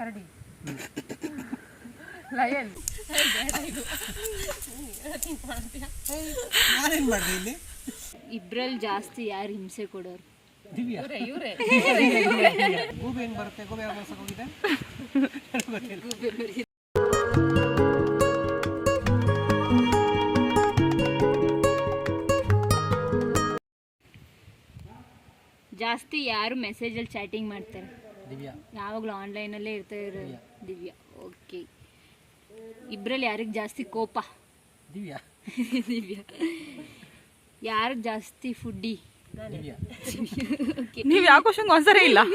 ಕರಡಿ. Lion. ನಾನೇನು ಮಾಡಿದೆ ಇಲ್ಲಿ? ಇಬ್ರಲ್ಲಿ ಜಾಸ್ತಿ ಯಾರು ಹಿಂಸೆ ಕೊಡೋರು? ದಿವ್ಯಾ? ಇವರೇ ಗೂಬೆ ಹೆಂಗ್ ಬರುತ್ತೆ? ಗೂಬೆ ಯಾವ ಬರ್ಸಕ್ ಹೋಗಿದೆ ಗೊತ್ತಿಲ್ಲ. ಜಾಸ್ತಿ ಯಾರು ಮೆಸೇಜಲ್ಲಿ ಚಾಟಿಂಗ್ ಮಾಡ್ತಾರೆ? ದಿವ್ಯಾ. ಯಾವಾಗಲೂ ಆನ್ಲೈನಲ್ಲೇ ಇರೋ ದಿವ್ಯಾ. ಓಕೆ ಇಬ್ರಲ್ಲಿ ಯಾರಿಗೆ ಜಾಸ್ತಿ ಕೋಪ? ದಿವ್ಯಾ. ದಿವ್ಯಾ. ಯಾರು ಜಾಸ್ತಿ ಫುಡ್ಡಿ ದಿವ್ಯಾ. ಓಕೆ ನೀವು ಯಾವ ಕ್ವಶನ್ಗೆ ಆನ್ಸರೇ ಇಲ್ಲ.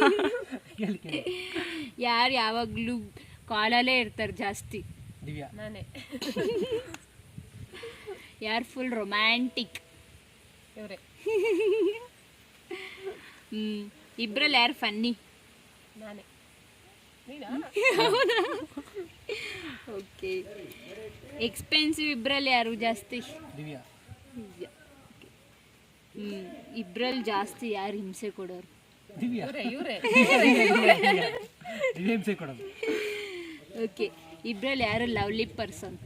ಯಾರು ಯಾವಾಗಲೂ ಕಾಲಲ್ಲೇ ಇರ್ತಾರೆ ಜಾಸ್ತಿ? ದಿವ್ಯಾ. ನಾನೇ. ಯಾರು ಫುಲ್ ರೊಮ್ಯಾಂಟಿಕ್ ಇವರೇ. ಹ್ಞೂ ಇಬ್ರಲ್ಲಿ ಯಾರು ಫನ್ನಿ ನಾನೇ. ನೀನಾ? ಓಕೆ. ಎಕ್ಸ್ಪೆನ್ಸಿವ್ ಇಬ್ರಲ್ಲಿ ಯಾರು ಜಾಸ್ತಿ? ಇಬ್ಬರಲ್ಲಿ ಹ್ಞೂ ಜಾಸ್ತಿ ಯಾರು ಹಿಂಸೆ ಕೊಡೋರು? ದಿವ್ಯಾ. ಇವರೇ ಇವರೇ. ಹಿಂಸೆ ಕೊಡೋದು. ಓಕೆ ಇಬ್ರಲ್ಲಿ ಯಾರು ಲವ್ಲಿ ಪರ್ಸನ್?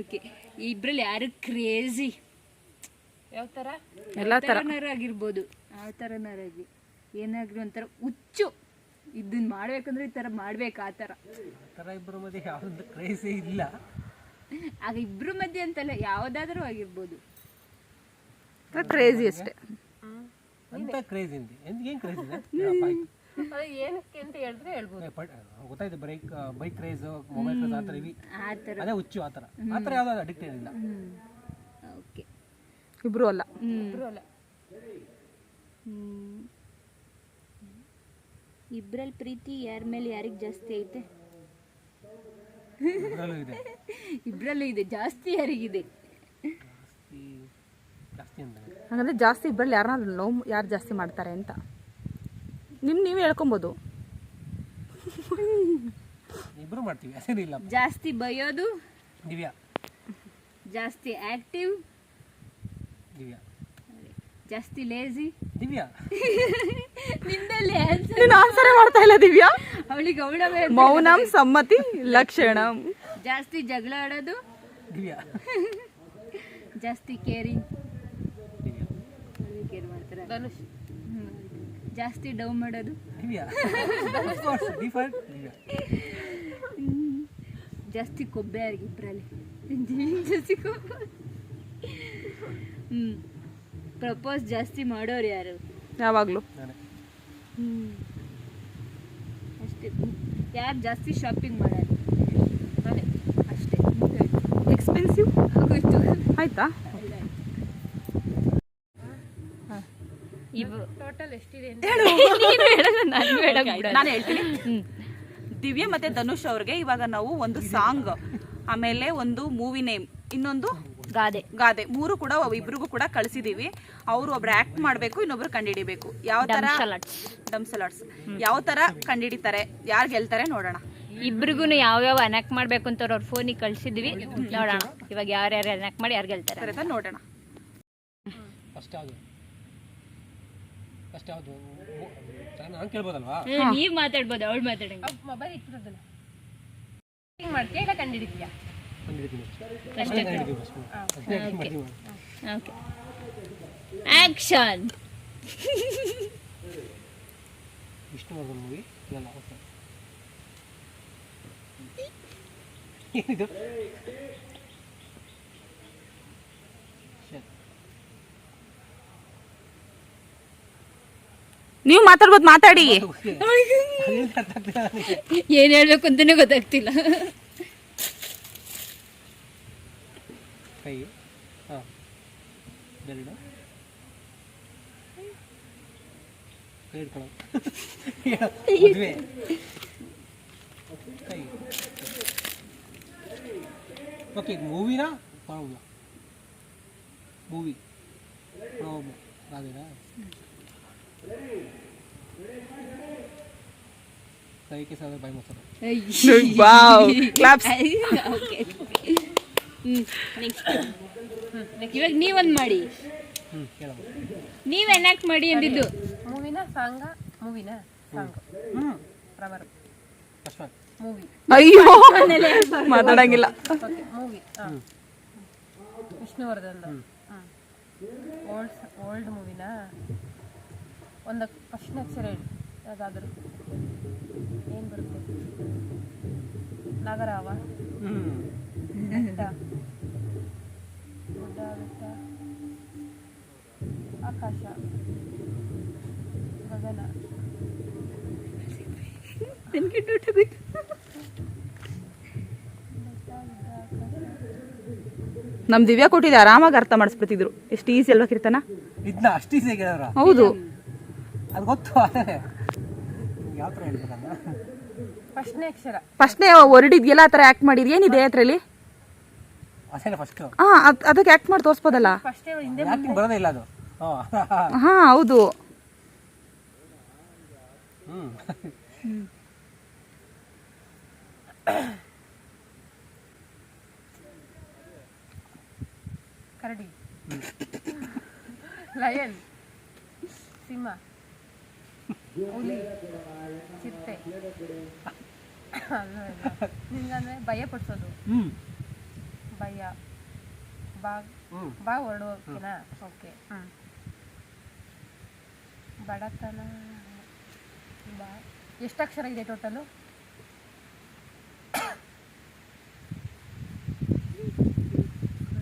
ಓಕೆ ಇಬ್ರಲ್ಲಿ ಯಾರು ಕ್ರೇಜಿ? ಯಾವ ತರ? ಎಲ್ಲ ಥರ ಥರನಾರು ಆಗಿರ್ಬೋದು ಯಾವ ಥರನಾರಾಗಿ ಏನಾದ್ರು ಒಂಥರ ಹುಚ್ಚು ಇದನ್ನ ಮಾಡ್ಬೇಕಂದ್ರೆ ಈ ತರ ಮಾಡ್ಬೇಕು ಆ ಥರ ಥರ ಇಬ್ಬರ ಮಧ್ಯೆ ಯಾವ್ದು ಕ್ರೇಜಿ ಇಲ್ಲ. ಆಗ ಇಬ್ರ ಮಧ್ಯೆ ಅಂತಲ್ಲ ಯಾವುದಾದ್ರೂ ಆಗಿರ್ಬೋದು. ಕ್ರೇಜಿ ಅಷ್ಟೇ. ಅಂತ ಕ್ರೇಜ್ ಇದೆ? ಏನು ಕ್ರೇಜ್ ಅದು ಏನಕ್ಕೆ ಅಂತ ಹೇಳಿದ್ರೆ ಹೇಳ್ಬೋದು. ಗೊತ್ತಾಯ್ತು bike bike craze mobile craze ಆ ಥರ ಇವಿ. ಆ ಥರ ಅದೇ ಹುಚ್ಚು ಆ ಥರ ಆ ಥರ ಯಾವ್ದು ಅಡಿಕ್ಟ್ ಏನಿಲ್ಲ. ಓಕೆ ಇಬ್ರು ಅಲ್ಲ. ಇಬ್ರು ಅಲ್ಲ. ಇಬ್ರಲ್ಲಿ ಪ್ರೀತಿ ಯಾರ ಮೇಲೆ ಯಾರಿಗೆ ಜಾಸ್ತಿ ಐತೆ? ಇಬ್ಬರಲ್ಲೂ ಇದೆ. ಇಬ್ರಲ್ಲೂ ಇದೆ. ಜಾಸ್ತಿ ಯಾರಿಗಿದೆ? ಹಾಗಂದ್ರೆ ಜಾಸ್ತಿ ಇಬ್ಬರಲ್ಲಿ ಯಾರನ್ನ ಲವ್ ಯಾರು ಜಾಸ್ತಿ ಮಾಡ್ತಾರೆ ಅಂತ. ನಿಮ್ ನೀವೇ ಹೇಳ್ಕೊಬೋದು. ಇಬ್ರು ಮಾಡ್ತೀವಿ. ಜಾಸ್ತಿ ಬಯೋದು? ದಿವ್ಯಾ. ಜಾಸ್ತಿ ಆಕ್ಟಿವ್? ದಿವ್ಯಾ? ಜಾಸ್ತಿ ಲೇಜಿ ದಿವ್ಯಾ? ನಿಂದಲ್ಲಿ ಆನ್ಸರ್ ನೀನು ಆನ್ಸರ್ ಮಾಡ್ತಾ ಇಲ್ಲ ದಿವ್ಯಾ? ಅವಳಿಗೆ ಅವಳವೇ ಮೌನಂ ಸಮ್ಮತಿ ಲಕ್ಷಣಂ. ಜಾಸ್ತಿ ಜಗಳ ಆಡೋದು? ದಿವ್ಯಾ? ಜಾಸ್ತಿ ಕೇರಿಂಗ್ ದಿವ್ಯಾ? ಕೇರ್ ಮಾಡ್ತಾರೆ. ಧನುಷ್. ಜಾಸ್ತಿ ಡೌನ್ ಮಾಡೋದು? ದಿವ್ಯಾ? ಜಾಸ್ತಿ ಕೊಬ್ಬೆ ಅವ್ರಿಗೆ ಇಬ್ಬರಲ್ಲಿ ಜಾಸ್ತಿ ಕೊಬ್ಬೆ. ಹ್ಞೂ ಪ್ರಪೋಸ್ ಜಾಸ್ತಿ ಮಾಡೋರು ಯಾರು? ಯಾವಾಗಲೂ. ಹ್ಞೂ ಅಷ್ಟೇ. ಯಾರು ಜಾಸ್ತಿ ಶಾಪಿಂಗ್ ಮಾಡೋದು ನಾನೇ. ಅಷ್ಟೇ. ಎಕ್ಸ್ಪೆನ್ಸಿವ್ ಆಗೋಯ್ತು. ಆಯ್ತಾ? ಇವು. ಟೋಟಲ್ ಎಷ್ಟಿದೆ ನಾನು ಹೇಳ್ತೀನಿ. ದಿವ್ಯ ಮತ್ತೆ ಧನುಷ್ ಅವ್ರಿಗೆ ಇವಾಗ ನಾವು ಒಂದು ಸಾಂಗ್ ಆಮೇಲೆ ಒಂದು ಮೂವಿ ನೇಮ್ ಇನ್ನೊಂದು ಗಾದೆ. ಗಾದೆ. ಮೂರು ಕೂಡ ಇಬ್ರಿಗೂ ಕೂಡ ಕಳಿಸಿದೀವಿ. ಅವರು ಒಬ್ರು ಆಕ್ಟ್ ಮಾಡಬೇಕು ಇನ್ನೊಬ್ರು ಕಂಡಿಡಿಬೇಕು. ಯಾವ ತರ ಡಮ್ಸಲಾಟ್ಸ್ ಯಾವ ತರ ಕಂಡಿಡಿತಾರೆ ಯಾರು ಗೆಲ್ತಾರೆ ನೋಡೋಣ. ಇಬ್ರಿಗೂ ಯಾವ್ಯಾವ ಅನಾಕ್ ಮಾಡ್ಬೇಕು ಅಂತ ಅವ್ರ ಫೋನಿಗೆ ಕಳ್ಸಿದ್ವಿ. ನೋಡೋಣ. ಇವಾಗ ಯಾರ್ಯಾರು ಅನಾಕ್ ಮಾಡಿ ಯಾರು ಗೆಲ್ತಾರೆ ನೋಡೋಣ. ಫಸ್ಟ್ ಯಾವುದು? ಫಸ್ಟ್ ಯಾವುದು? ನಾನು ಕೇಳ್ಬೋದಲ್ವಾ? ನೀವ್ ಮಾತಾಡ್ಬೋದು ಅವಳು ಮಾತಾಡಂಗ. ಮೊಬೈಲ್ ಇಟ್ಟಿರೋದಲ್ಲ ಹಿಂಗೆ ಮಾಡ್ತೀಯ ಇಲ್ಲ ಕಂಡಿಡಿದ್ಯಾ ಆಕ್ಷನ್ ವಿಷ್ಣುವರ್ಧನ್ ಮೂವಿ ಏನಿದು. ನೀವು ಮಾತಾಡ್ಬೋದು ಮಾತಾಡಿ. ಏನ್ ಹೇಳ್ಬೇಕು ಅಂತಾನೆ ಗೊತ್ತಾಗ್ತಿಲ್ಲ. ಕೈ ಹಾಂ ಬೆರಳು ಕೈ ಹಿಡ್ಕೊಳ್ಳೋ ಮದುವೆ ಕೈ ಓಕೆ ಇದು ಮೂವಿನಾ ಪ್ರಾಬ್ಲಮ್ ಮೂವಿ ಪ್ರಾಬ್ಲಮ್ ಅದೇನಾ ಕೈಗೆ ಸಾವಿರ ಬಾಯಿ ಮೊಸರು wow claps okay hmm next ಇವಾಗ ನೀವೊಂದು ಮಾಡಿ. ನೀವ್ ಎನಾಕ್ಟ್ ಮಾಡಿ ಅಂದಿದ್ದು. ಮೂವಿನ ಸಾಂಗ ಮೂವಿನ ಸಾಂಗ್. ಹ್ಞೂ ರವರ್. ಮೂವಿ. ಅಯ್ಯೋ! ಮಾತಾಡಂಗಿಲ್ಲ. Okay movie. ಹಾಂ. ವಿಷ್ಣುವರ್ಧನ್ ಓಲ್ಡ್ ಓಲ್ಡ್ ಮೂವಿನ? ಒಂದು ಫಸ್ಟ್ ಅಕ್ಷರ ಹೇಳಿ. ಯಾವುದಾದ್ರೂ. ಏನು ಬರುತ್ತೆ? ನಗರವ. ಹ್ಞೂ ಬೆಟ್ಟ ಗುಡ್ಡ ಬೆಟ್ಟ ಆಕಾಶ ಗಗನ ನಮ್ ದಿವ್ಯಾ ಕೊಟ್ಟಿದ್ದೆ ಆರಾಮಾಗಿ ಅರ್ಥ ಮಾಡಿಸ್ಬಿಡ್ತಿದ್ರು. ಎಷ್ಟು ಈಸಿ ಅಲ್ವಾ ಕೀರ್ತನ? ಇದನ್ನ ಅಷ್ಟು ಈಸಿ ಹೌದು. ಅದು ಗೊತ್ತು ಯಾವ ಥರ ಹೇಳ್ಬೇಕಂದ್ರೆ ಫಸ್ಟ್ನೇ ಹೊರಡಿದ್ಯಲ್ಲ ಆ ಥರ ಆ್ಯಕ್ಟ್ ಮಾಡಿದ್ರಿ ಏನಿದೆ ಅದರಲ್ಲಿ? ಫಸ್ಟ್ ಹಾ ಅದ್- ಅದಕ್ಕೆ ಆ್ಯಕ್ಟ್ ಮಾಡಿ ತೋರಿಸ್ಬೋದಲ್ಲ? ಬರೋದೇ ಇಲ್ಲ ಅದು. ಹಾಂ. ಹಾ ಹೌದು. ಕರಡಿ. ಲಯನ್. ಸಿಂಹ. ಹುಲಿ ಚಿರತೆ ನಿಂಗಂದ್ರೆ ಭಯ ಪಡಿಸೋದು. ಭಯ. ಬಾ ಹೊರಡು ಓಕೆನಾ ಓಕೆ ಹ್ಞೂ ಬಡತನ ಬಾ. ಎಷ್ಟು ಅಕ್ಷರ ಇದೆ ಟೋಟಲು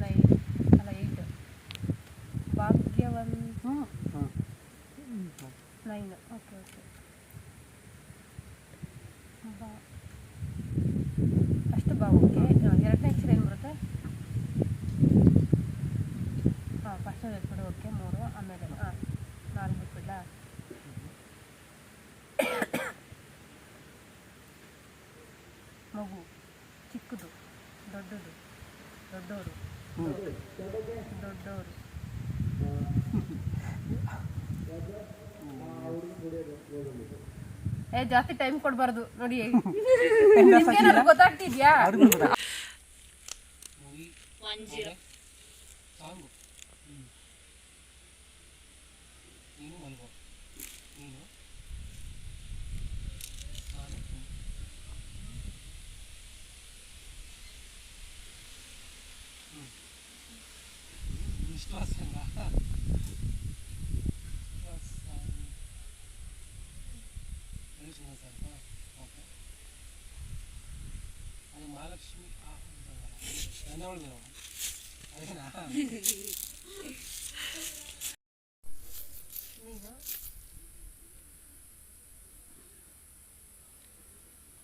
ನೈನ್ ಅಲ್ಲ ಏಯ್ಟ್ ಭಾಗ್ಯವಂತ ಹ್ಞೂ ಹ್ಞೂ ನೈನ್ ಓಕೆ ಓಕೆ ಬಾ ಅಷ್ಟು ಬಾ ಓಕೆ ಎರಡನೇ ಅಕ್ಷರ ಏನು ಬರುತ್ತೆ ಹಾಂ ಫಸ್ಟ್ ಬಿಟ್ಬಿಡು ಓಕೆ ಮೂರು ಆಮೇಲೆ ಹಾಂ ನಾಲ್ಕು ಬಿಟ್ಬಿಡ್ಲಾ ಮಗು ಚಿಕ್ಕದು ದೊಡ್ಡದು ದೊಡ್ಡವರು ದೊಡ್ಡವರು ಏ ಜಾಸ್ತಿ ಟೈಮ್ ಕೊಡಬಾರ್ದು. ನೋಡಿ ನಿಮ್ಗೇನಾದ್ರು ಗೊತ್ತಾಗ್ತಿದ್ಯಾ? ಅವ್ರಿಗೂ ಗೊತ್ತಾ ಸಾಂಗು ನೀನು ಮಲ್ಗೋ ನೀನು ನಾನು ವಿಶ್ವಾಸ ಓಕೆ ಅದು ಮಹಾಲಕ್ಷ್ಮಿ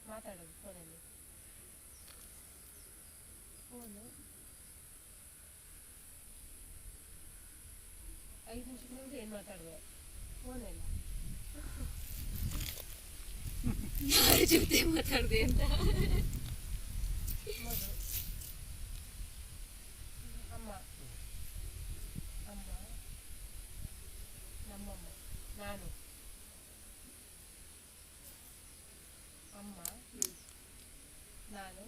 ಮಾತಾಡೋದು ಫೋನಲ್ಲಿ ಫೋನು ಐದು ನಿಮಿಷದ ಮುಂದೆ ಏನು ಮಾತಾಡುವೆ ಫೋನೆಲ್ಲ ಮಗು ಅಮ್ಮ ಅಮ್ಮ ನಮ್ಮಮ್ಮ ನಾನು ಅಮ್ಮ ನಾನು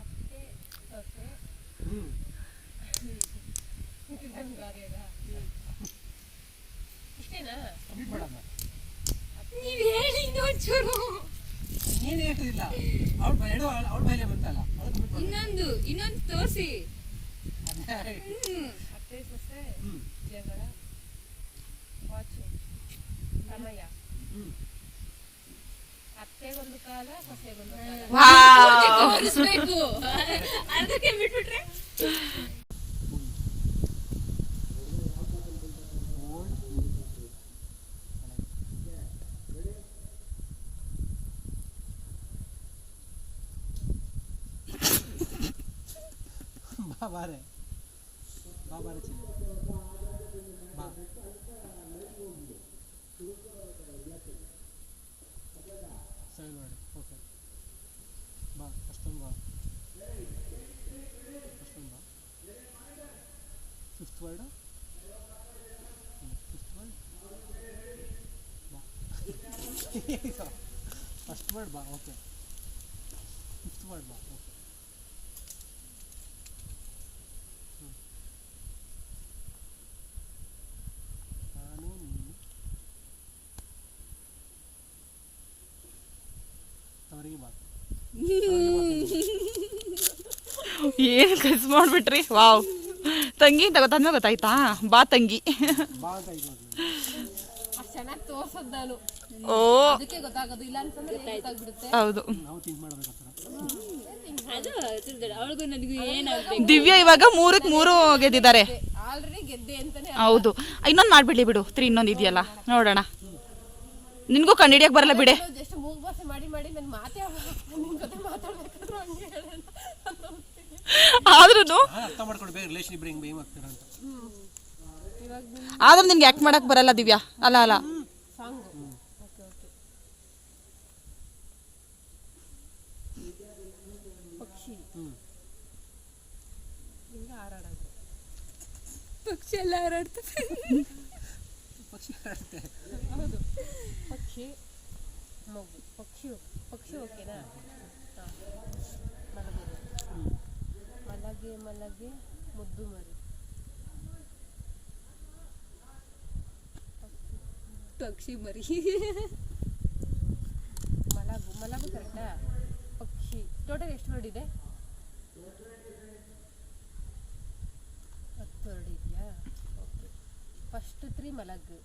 ಅತ್ತೆ ಸೊಸೆ ಹ್ಞೂ ಗಂಗಾರೇಗ ಇಷ್ಟೇನಾ ಕಂಪ್ಲೀಟ್ ಮಾಡಮ್ಮ ನೀವ್ ಹೇಳಿ ಇನ್ನೊಂಚೂರು ನೀನು ಹೇಳ್ತಿಲ್ಲ ಅವಳು ಎರಡು ಅವಳ ಮೇಲೆ ಬಂತಲ್ಲ. ಇನ್ನೊಂದು ಇನ್ನೊಂದು ತೋರಿಸಿ. ಅತ್ತೆ ಸೊಸೆ. ಜಗಳ ವಾಚು ಸಮಯ. ಅತ್ತೆಗೊಂದು ಕಾಲ ಸೊಸೆಗೊಂದು ಕಾಲ ಅದಕ್ಕೆ ಬಿಟ್ಬಿಟ್ರೆ ಬಾ ಬಾರೆ ಬಾ ಬಾರೆ ಚಿನ್ನ ಬಾ ಸರಿ ಮಾಡಿ ಓಕೆ ಬಾ ಅಷ್ಟೊಂದು ಬಾ ಅಷ್ಟೊಂದು ಬಾ ಫಿಫ್ತ್ ವರ್ಡ್ ಫಿಫ್ತ್ ವರ್ಡ್ ಬಾ ಫಸ್ಟ್ ವರ್ಡ್ ಬಾ ಓಕೆ ಫಿಫ್ತ್ ವರ್ಡ್ ಬಾ ಓಕೆ ಏನು ಕಸ್ ಮಾಡ್ಬಿಟ್ರಿ? ವಾವ್ ತಂಗಿ ಅಂತ ಗೊತ್ತಾದ್ಮೇಲೆ ಗೊತ್ತಾಯ್ತಾ? ಬಾ ತಂಗಿ. ಓ. ಹೌದು. ದಿವ್ಯಾ ಇವಾಗ ಮೂರಕ್ಕೆ ಮೂರು ಗೆದ್ದಿದ್ದಾರೆ. ಹೌದು. ಇನ್ನೊಂದು ಮಾಡ್ಬಿಡ್ಲಿ ಬಿಡು. ತ್ರೀ ಇನ್ನೊಂದು ಇದೆಯಲ್ಲ. ನೋಡೋಣ. ನಿನ್ಗೂ ಕಂಡಿಡಿಯಕ್ಕೆ ಬರಲ್ಲ ಬಿಡೆ ಜಸ್ಟ್ ಮೂಗ್ ಭಾಷೆ ಮಾಡಿ ಮಾಡಿ ನನ್ನ ಮಾತೇ ನಿಮ್ ಜೊತೆ ಮಾತಾಡ್ಬೇಕಾದ್ರು ಹಂಗೆ ಹೇಳೋಣ ಆದ್ರೂ ಅರ್ಥ ಮಾಡ್ಕೊಂಡು ಬೇಗ ರಿಲೇಷನ್ ಇಬ್ಬರು ಹಿಂಗೆ ಬೇಮ್ ಆಗ್ತೀರಾ ಅಂತ. ಆದ್ರೂ ನಿನ್ಗೆ ಆಕ್ಟ್ ಮಾಡಕ್ ಬರಲ್ಲ ದಿವ್ಯಾ? ಅಲ್ಲ ಅಲ್ಲ. ಸಾಂಗು ಓಕೆ ಓಕೆ ಪಕ್ಷಿ. ಎಲ್ಲ ಹಾರಾಡ್ತದೆ ಪಕ್ಷಿ ಆಡುತ್ತೆ ಹೌದು. ಪಕ್ಷಿ ಮಗು. ಪಕ್ಷಿ ಪಕ್ಷಿ ಓಕೆನಾ? ಮಲಗೆ ಮಲಗೆ ಮುದ್ದು ಮರಿ. ಪಕ್ಷಿ ಮರಿ. ಮಲಗು ಮಲಗು ಕರೆಕ್ಟಾ? ಪಕ್ಷಿ. ಟೋಟಲ್ ಎಷ್ಟು ವರ್ಡ್ ಇದೆ? ಹತ್ತು ವರ್ಡ್ ಇದೆಯಾ? ಓಕೆ ಫಸ್ಟ್ ತ್ರೀ ಮಲಗ್.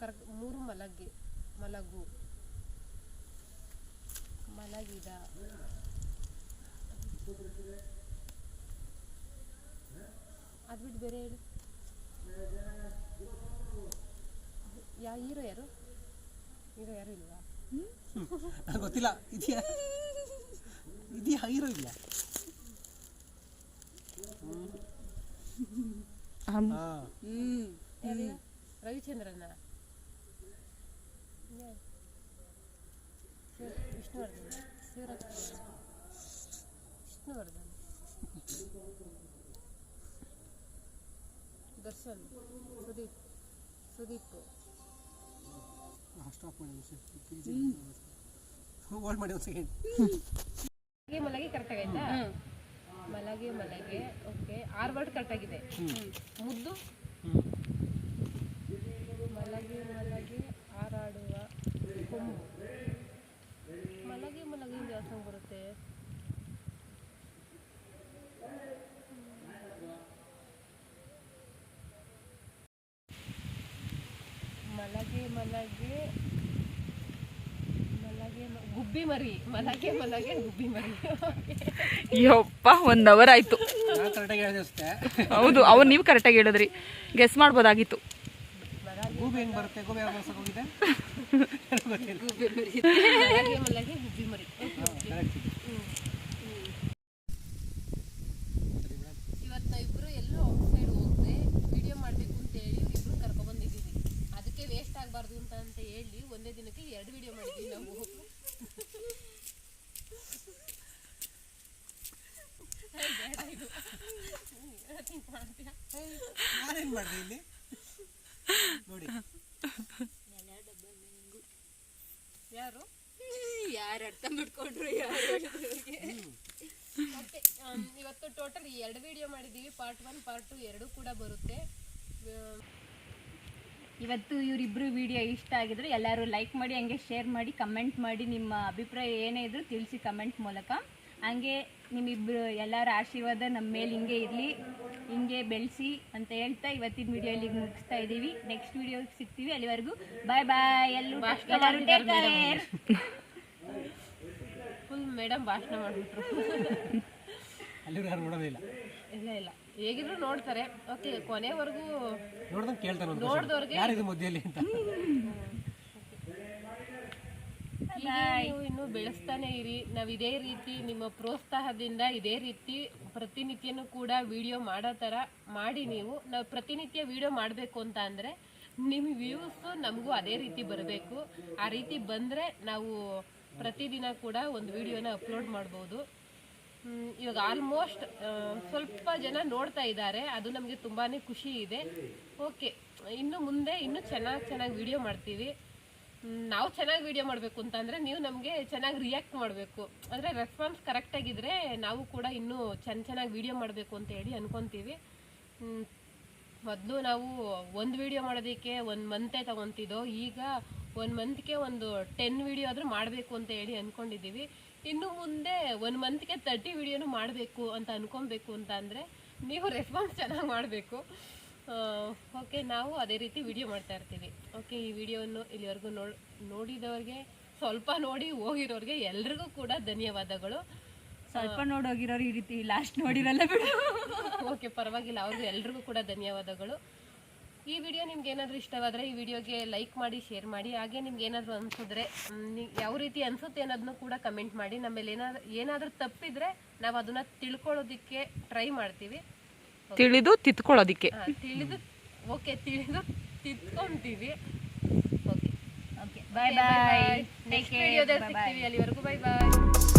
ಕರೆಕ್ಟ್ ಮೂರು ಮಲಗ್ಗೆ ಮಲಗು. ಮಲಗಿದ. ಅದು ಬಿಟ್ಟು ಬೇರೆ ಹೇಳು. ಯಾ ಹೀರೋ ಯಾರು? ಹೀರೋ ಯಾರು ಇಲ್ವಾ? ನಂಗೆ ಗೊತ್ತಿಲ್ಲ. ಇದೆಯಾ? ಇದೆಯಾ ಹೀರೋ ಇಲ್ಲ ಹಾಂ. ಹ್ಮ್. ಯಾರು? ರವಿಚಂದ್ರನ? ವಿಷ್ಣುವರ್ಧನ್. ವಿಷ್ಣುವರ್ಧನ್. ದರ್ಶನ್ ಸುದೀಪ್ ಸುದೀಪ್. ಸ್ಟಾಪ್ ಮಾಡಿ ಹೋಲ್ಡ್ ಮಾಡಿ ಒಂದು ಸೆಕೆಂಡ್ ಮಲಗಿ ಮಲಗಿ ಕರೆಕ್ಟ್ ಆಯ್ತಾ? ಮಲಗಿ ಮಲಗೆ. ಓಕೆ ಆರ್ ವರ್ಡ್ ಕರೆಕ್ಟ್ ಆಗಿದೆ ಮುದ್ದು. ಮಲಗಿ ಮಲಗಿ ಮಲಗೆ ಹಾರಾಡುವ ಕೊಂಬು ಮಲಗೆ ಮಲಗೆ ಯಾವ ಸಾಂಗ್ ಬರುತ್ತೆ ಮಲಗೆ ಮಲಗೆ ಗುಬ್ಬಿ ಮರಿ ಮಲಗೆ ಮಲಗೆ ಗುಬ್ಬಿ ಮರಿ. ಯಪ್ಪ ಒಂದ್ ಅವರ್ ಆಯ್ತು. ಹೌದು ಅವ್ರು ನೀವು ಕರೆಕ್ಟಾಗಿ ಹೇಳಿದ್ರಿ. ಗೆಸ್ ಮಾಡ್ಬೋದಾಗಿತ್ತು. ಗುಬ್ಬಿ ಹೆಂಗೆ ಬರುತ್ತೆ? ಗೂಬಿ ಯಾವ ಬರ್ಸಕ್ಕೆ ಹೋಗಿದೆ? ಗೊತ್ತಿಲ್ಲ ಮಲಗೆ ಮಲಗೆ ಗುಬ್ಬಿ ಮರಿ ಕರೆಕ್ಟ್ ಇವತ್ತು ನಾವು ಇಬ್ರು ಎಲ್ಲೋ ಔಟ್ಸೈಡ್ ಹೋಗದೆ ವಿಡಿಯೋ ಮಾಡಬೇಕು ಅಂತ ಹೇಳಿ ಇಬ್ರು ಕರ್ಕೊಬಂದಿದ್ದೀವಿ ಅದಕ್ಕೆ ವೇಸ್ಟ್ ಆಗಬಾರ್ದು ಅಂತ ಅಂತ ಹೇಳಿ ಒಂದೇ ದಿನಕ್ಕೆ ಎರಡು ವಿಡಿಯೋ ಮಾಡಿದ್ವಿ ನಾವು ಬೇಡ ಇದು. think ಮಾಡ್ತೀಯಾ? ನಾನೇನು ಮಾಡಿದೆ ಇಲ್ಲಿ ನೋಡಿ ಯಾರು ಯಾರು ಅರ್ಥ ಮಾಡ್ಕೊಂಡ್ರು ಯಾರು ಮತ್ತೆ ಇವತ್ತು ಟೋಟಲ್ ಎರಡು ವಿಡಿಯೋ ಮಾಡಿದೀವಿ ಪಾರ್ಟ್ ಒನ್ ಪಾರ್ಟ್ ಟು ಎರಡು ಕೂಡ ಬರುತ್ತೆ. ಇವತ್ತು ಇವರಿಬ್ರು ವಿಡಿಯೋ ಇಷ್ಟ ಆಗಿದ್ರೆ ಎಲ್ಲರೂ ಲೈಕ್ ಮಾಡಿ ಹಂಗೆ ಶೇರ್ ಮಾಡಿ ಕಮೆಂಟ್ ಮಾಡಿ ನಿಮ್ಮ ಅಭಿಪ್ರಾಯ ಏನೇ ಇದ್ರೂ ತಿಳಿಸಿ ಕಮೆಂಟ್ ಮೂಲಕ. ಹಂಗೆ ನಿಮ್ಮಿಬ್ರು ಎಲ್ಲರ ಆಶೀರ್ವಾದ ನಮ್ಮ ಮೇಲೆ ಹಿಂಗೆ ಇರಲಿ ಹಿಂಗೆ ಬೆಳೆಸಿ ಅಂತ ಹೇಳ್ತಾ ಇವತ್ತಿನ ವಿಡಿಯೋ ಇಲ್ಲಿಗೆ ಮುಗಿಸ್ತಾ ಇದ್ದೀವಿ. ನೆಕ್ಸ್ಟ್ ವಿಡಿಯೋ ಸಿಗ್ತೀವಿ ಅಲ್ಲಿವರೆಗೂ. ಬಾಯ್ ಬಾಯ್ ಎಲ್ಲರೂ ಭಾಷಣ ಎಲ್ಲರೂ take ಮಾಡ್ತಿದ್ದಾರೆ care. ಫುಲ್ ಮೇಡಮ್ ಭಾಷಣ ಮಾಡಿಬಿಟ್ರು. ಅಲ್ಲಿವ್ರು ಯಾರು ನೋಡೋದೇ ಇಲ್ಲ. ಇಲ್ಲ ಇಲ್ಲ. ಹೇಗಿದ್ರು ನೋಡ್ತಾರೆ. ಓಕೆ ಕೊನೆವರೆಗೂ ನೋಡ್ದಂಗೆ ಕೇಳ್ತಾರೆ ಒಂದು ನೋಡ್ದವ್ರಿಗೆ- ಯಾರಿದು ಮಧ್ಯದಲ್ಲಿ ಅಂತ. ಹೀಗೆ ನೀವು ಇನ್ನು ಬೆಳೆಸ್ತಾನೆ ಇರಿ. ನಾವು ಇದೇ ರೀತಿ ನಿಮ್ಮ ಪ್ರೋತ್ಸಾಹದಿಂದ ಇದೇ ರೀತಿ ಪ್ರತಿನಿತ್ಯನೂ ಕೂಡ ವಿಡಿಯೋ ಮಾಡೋ ಥರ ಮಾಡಿ ನೀವು. ನಾವು ಪ್ರತಿನಿತ್ಯ ವಿಡಿಯೋ ಮಾಡಬೇಕು ಅಂತ ಅಂದರೆ ನಿಮ್ಮ ವ್ಯೂಸು ನಮಗೂ ಅದೇ ರೀತಿ ಬರಬೇಕು. ಆ ರೀತಿ ಬಂದ್ರೆ ನಾವು ಪ್ರತಿದಿನ ಕೂಡ ಒಂದು ವಿಡಿಯೋನ ಅಪ್ಲೋಡ್ ಮಾಡ್ಬೋದು. ಇವಾಗ ಆಲ್ಮೋಸ್ಟ್ ಸ್ವಲ್ಪ ಜನ ನೋಡ್ತಾ ಇದ್ದಾರೆ. ಅದು ನಮಗೆ ತುಂಬಾ ಖುಷಿ ಇದೆ. ಓಕೆ ಇನ್ನು ಮುಂದೆ ಇನ್ನೂ ಚೆನ್ನಾಗಿ ಚೆನ್ನಾಗಿ ವಿಡಿಯೋ ಮಾಡ್ತೀವಿ. ನಾವು ಚೆನ್ನಾಗಿ ವಿಡಿಯೋ ಮಾಡಬೇಕು ಅಂತಂದರೆ ನೀವು ನಮಗೆ ಚೆನ್ನಾಗಿ ರಿಯಾಕ್ಟ್ ಮಾಡಬೇಕು. ಅಂದರೆ ರೆಸ್ಪಾನ್ಸ್ ಕರೆಕ್ಟಾಗಿದ್ದರೆ ನಾವು ಕೂಡ ಇನ್ನೂ ಚೆನ್ನ ಚೆನ್ನಾಗಿ ವಿಡಿಯೋ ಮಾಡಬೇಕು ಅಂತ ಹೇಳಿ ಅಂದ್ಕೊತೀವಿ ಮೊದಲು ನಾವು ಒಂದು ವಿಡಿಯೋ ಮಾಡೋದಕ್ಕೆ ಒಂದು ಮಂತೆ ತೊಗೊತಿದ್ದೋ, ಈಗ ಒಂದು ಮಂತ್ಗೆ ಒಂದು ಟೆನ್ ವಿಡಿಯೋ ಆದರೂ ಮಾಡಬೇಕು ಅಂತ ಹೇಳಿ ಅಂದ್ಕೊಂಡಿದ್ದೀವಿ ಇನ್ನು ಮುಂದೆ ಒನ್ ಮಂತ್ಗೆ ತರ್ಟಿ ವಿಡಿಯೋನು ಮಾಡಬೇಕು ಅಂತ ಅಂದ್ಕೊಬೇಕು ಅಂತ ಅಂದರೆ ನೀವು ರೆಸ್ಪಾನ್ಸ್ ಚೆನ್ನಾಗಿ ಮಾಡಬೇಕು. ಓಕೆ ನಾವು ಅದೇ ರೀತಿ ವಿಡಿಯೋ ಮಾಡ್ತಾ ಇರ್ತೀವಿ. ಓಕೆ ಈ ವಿಡಿಯೋವನ್ನು ಇಲ್ಲಿವರೆಗೂ ನೋಡಿ ನೋಡಿದವ್ರಿಗೆ ಸ್ವಲ್ಪ ನೋಡಿ ಹೋಗಿರೋರಿಗೆ ಎಲ್ರಿಗೂ ಕೂಡ ಧನ್ಯವಾದಗಳು. ಸ್ವಲ್ಪ ನೋಡೋಗಿರೋರು ಈ ರೀತಿ ಲಾಸ್ಟ್ ನೋಡಿರಲ್ಲ ಬಿಡು. ಓಕೆ ಪರವಾಗಿಲ್ಲ ಅವ್ರಿಗೂ ಎಲ್ರಿಗೂ ಕೂಡ ಧನ್ಯವಾದಗಳು. ಈ ವಿಡಿಯೋ ನಿಮ್ಗೆ ಏನಾದರೂ ಇಷ್ಟವಾದರೆ ಈ ವಿಡಿಯೋಗೆ ಲೈಕ್ ಮಾಡಿ ಶೇರ್ ಮಾಡಿ ಹಾಗೆ ನಿಮ್ಗೆ ಏನಾದರೂ ಅನಿಸಿದ್ರೆ ಯಾವ ರೀತಿ ಅನಿಸುತ್ತೆ ಅನ್ನೋದನ್ನು ಕೂಡ ಕಮೆಂಟ್ ಮಾಡಿ. ನಮ್ಮಲ್ಲಿ ಏನಾದ್ರು ಏನಾದರೂ ತಪ್ಪಿದ್ರೆ ನಾವು ಅದನ್ನ ತಿಳ್ಕೊಳ್ಳೋದಕ್ಕೆ ಟ್ರೈ ಮಾಡ್ತೀವಿ. ತಿಳಿದು ತಿತ್ಕೊಳ್ಳೋದಿಕ್ಕೆ. ಹಾ, ತಿಳಿದು ಓಕೆ ತಿಳಿದು ತಿದ್ಕೊಂತೀವಿ okay okay bye bye next ವಿಡಿಯೋದಲ್ಲಿ ಸಿಗ್ತೀವಿ ಅಲ್ಲಿವರೆಗೂ. Bye bye